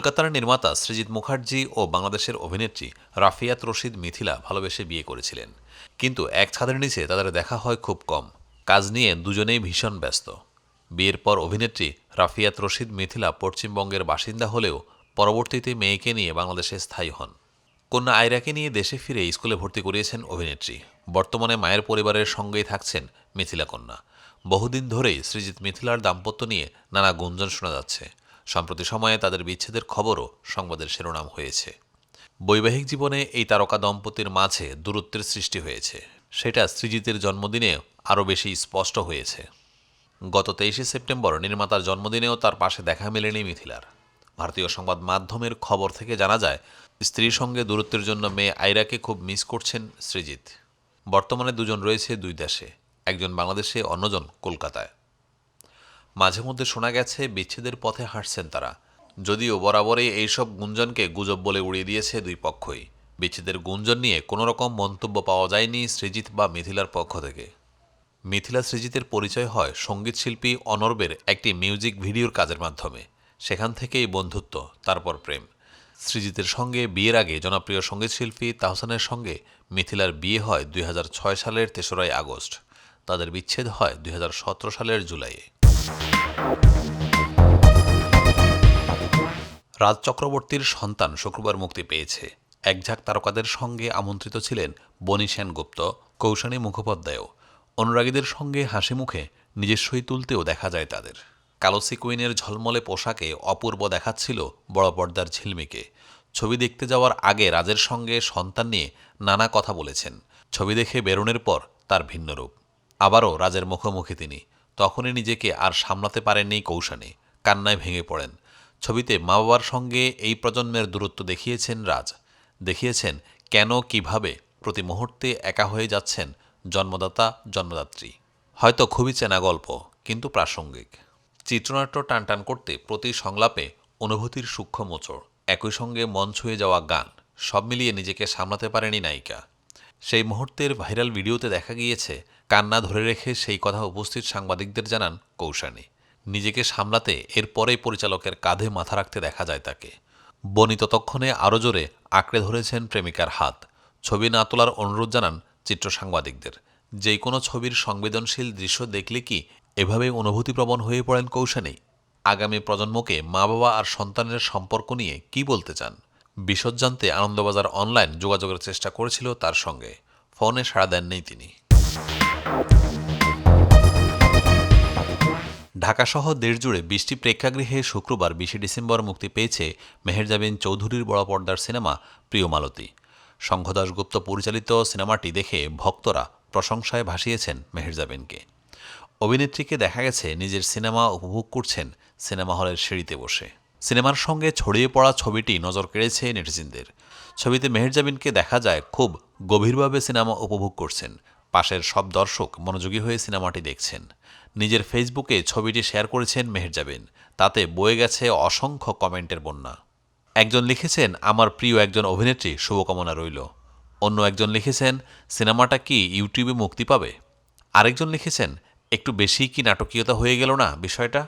কলকাতার নির্মাতা সৃজিত মুখার্জি ও বাংলাদেশের অভিনেত্রী রাফিয়াত রশিদ মিথিলা ভালোবেসে বিয়ে করেছিলেন। কিন্তু এক ছাদের নিচে তাদের দেখা হয় খুব কম। কাজ নিয়ে দুজনেই ভীষণ ব্যস্ত। বিয়ের পর অভিনেত্রী রাফিয়াত রশিদ মিথিলা পশ্চিমবঙ্গের বাসিন্দা হলেও পরবর্তীতে মেয়েকে নিয়ে বাংলাদেশে স্থায়ী হন। কন্যা আয়রাকে নিয়ে দেশে ফিরে স্কুলে ভর্তি করিয়েছেন অভিনেত্রী। বর্তমানে মায়ের পরিবারের সঙ্গেই থাকছেন মিথিলা কন্যা। বহুদিন ধরেই সৃজিত মিথিলার দাম্পত্য নিয়ে নানা গুঞ্জন শোনা যাচ্ছে। সম্প্রতি সময়ে তাদের বিচ্ছেদের খবরও সংবাদের শিরোনাম হয়েছে। বৈবাহিক জীবনে এই তারকা দম্পতির মাঝে দূরত্বের সৃষ্টি হয়েছে। সেটা সৃজিতের জন্মদিনে আরও বেশি স্পষ্ট হয়েছে। গত তেইশে সেপ্টেম্বর নির্মাতার জন্মদিনেও তার পাশে দেখা মেলেনি মিথিলার। ভারতীয় সংবাদ মাধ্যমের খবর থেকে জানা যায়, স্ত্রীর সঙ্গে দূরত্বের জন্য মেয়ে আইরাকে খুব মিস করছেন সৃজিত বর্তমানে দুজন রয়েছে দুই দেশে, একজন বাংলাদেশে, অন্যজন কলকাতায়। মাঝে মধ্যে শোনা গেছে, বিচ্ছেদের পথে হাঁটছেন তারা। যদিও বরাবরই এইসব গুঞ্জনকে গুজব বলে উড়িয়ে দিয়েছে দুই পক্ষই। বিচ্ছেদের গুঞ্জন নিয়ে কোনো রকম মন্তব্য পাওয়া যায়নি সৃজিত বা মিথিলার পক্ষ থেকে। মিথিলা সৃজিতের পরিচয় হয় সঙ্গীতশিল্পী অনর্বের একটি মিউজিক ভিডিওর কাজের মাধ্যমে। সেখান থেকেই বন্ধুত্ব, তারপর প্রেম। সৃজিতের সঙ্গে বিয়ের আগে জনপ্রিয় সঙ্গীতশিল্পী তাহসানের সঙ্গে মিথিলার বিয়ে হয় দুই হাজার ছয় সালের তেসরাই আগস্ট। তাদের বিচ্ছেদ হয় দুই হাজার সতেরো সালের জুলাইয়ে। রাজ চক্রবর্তীর সন্তান শুক্রবার মুক্তি পেয়েছে। একঝাঁক তারকাদের সঙ্গে আমন্ত্রিত ছিলেন বনি সেনগুপ্ত, কৌশানী মুখোপাধ্যায়ও। অনুরাগীদের সঙ্গে হাসি মুখে নিজস্বই তুলতেও দেখা যায় তাদের। কালো সিকুইনের ঝলমলে পোশাকে অপূর্ব দেখাচ্ছিল বড় পর্দার ঝিলমিকে। ছবি দেখতে যাওয়ার আগে রাজের সঙ্গে সন্তান নিয়ে নানা কথা বলেছেন। ছবি দেখে বেরোনের পর তার ভিন্ন রূপ আবারও রাজের মুখোমুখি তিনি। তখনই নিজেকে আর সামলাতে পারেননি কৌশানী। কান্নায় ভেঙে পড়েন। ছবিতে মা বাবার সঙ্গে এই প্রজন্মের দূরত্ব দেখিয়েছেন রাজ। দেখিয়েছেন কেন, কীভাবে প্রতি মুহূর্তে একা হয়ে যাচ্ছেন জন্মদাতা, জন্মদাত্রী। হয়তো খুবই চেনা গল্প, কিন্তু প্রাসঙ্গিক। চিত্রনাট্য টানটান করতে প্রতি সংলাপে অনুভূতির সূক্ষ্ম মোচড়, একই সঙ্গে মন ছুঁয়ে যাওয়া গান, সব মিলিয়ে নিজেকে সামলাতে পারেনি নায়িকা। সেই মুহূর্তের ভাইরাল ভিডিওতে দেখা গিয়েছে কান্না ধরে রেখে সেই কথা উপস্থিত সাংবাদিকদের জানান কৌশানী। নিজেকে সামলাতে এরপরেই পরিচালকের কাঁধে মাথা রাখতে দেখা যায় তাকে। বনি ততক্ষণে আরও জোরে আঁকড়ে ধরেছেন প্রেমিকার হাত। ছবি না তোলার অনুরোধ জানান চিত্র সাংবাদিকদের। যেই কোনো ছবির সংবেদনশীল দৃশ্য দেখলে কি এভাবেই অনুভূতিপ্রবণ হয়ে পড়েন কৌশানী? আগামী প্রজন্মকে মা বাবা আর সন্তানের সম্পর্ক নিয়ে কি বলতে চান? বিশদ জানতে আনন্দবাজার অনলাইন যোগাযোগের চেষ্টা করেছিল তার সঙ্গে। ফোনে সাড়া দেননি তিনি। ঢাকাসহ দেশজুড়ে বৃষ্টি প্রেক্ষাগৃহে শুক্রবার বিশে ডিসেম্বর মুক্তি পেয়েছে মেহেরজাবিন চৌধুরীর বড় পর্দার সিনেমা প্রিয় মালতী। শঙ্খ দাশগুপ্ত পরিচালিত সিনেমাটি দেখে ভক্তরা প্রশংসায় ভাসিয়েছেন মেহেরজাবিনকে। অভিনেত্রীকে দেখা গেছে নিজের সিনেমা উপভোগ করছেন সিনেমা হলের সিঁড়িতে বসে। সিনেমার সঙ্গে ছড়িয়ে পড়া ছবিটি নজর কেড়েছে নেটিজেনদের। ছবিতে মেহেরজাবিনকে দেখা যায় খুব গভীরভাবে সিনেমা উপভোগ করছেন পাশের সব দর্শক মনোযোগী হয়ে সিনেমাটি দেখছেন। নিজের ফেসবুকে ছবিটি শেয়ার করেছেন মেহেরজাবিন তাতে বয়ে গেছে অসংখ্য কমেন্টের বন্যা। একজন লিখেছেন, আমার প্রিয় একজন অভিনেত্রী, শুভকামনা রইল। অন্য একজন লিখেছেন, সিনেমাটা কি ইউটিউবে মুক্তি পাবে? আরেকজন লিখেছেন, একটু বেশি কি নাটকীয়তা হয়ে গেল না বিষয়টা?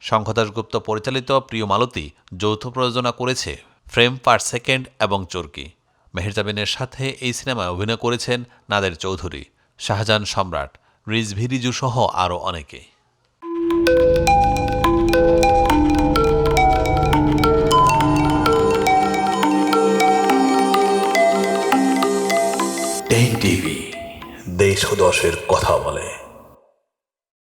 শঙ্খদাসগুপ্ত পরিচালিত প্রিয় মালতী যৌথ প্রযোজনা করেছে ফ্রেম পার সেকেন্ড এবং চরকি। মেহেরজাবিনের সাথে এই সিনেমায় অভিনয় করেছেন নাদের চৌধুরী। শাহজাহান সম্রাট রিজভি রিজু সহ আরও অনেকে। দেশ দশের কথা বলে।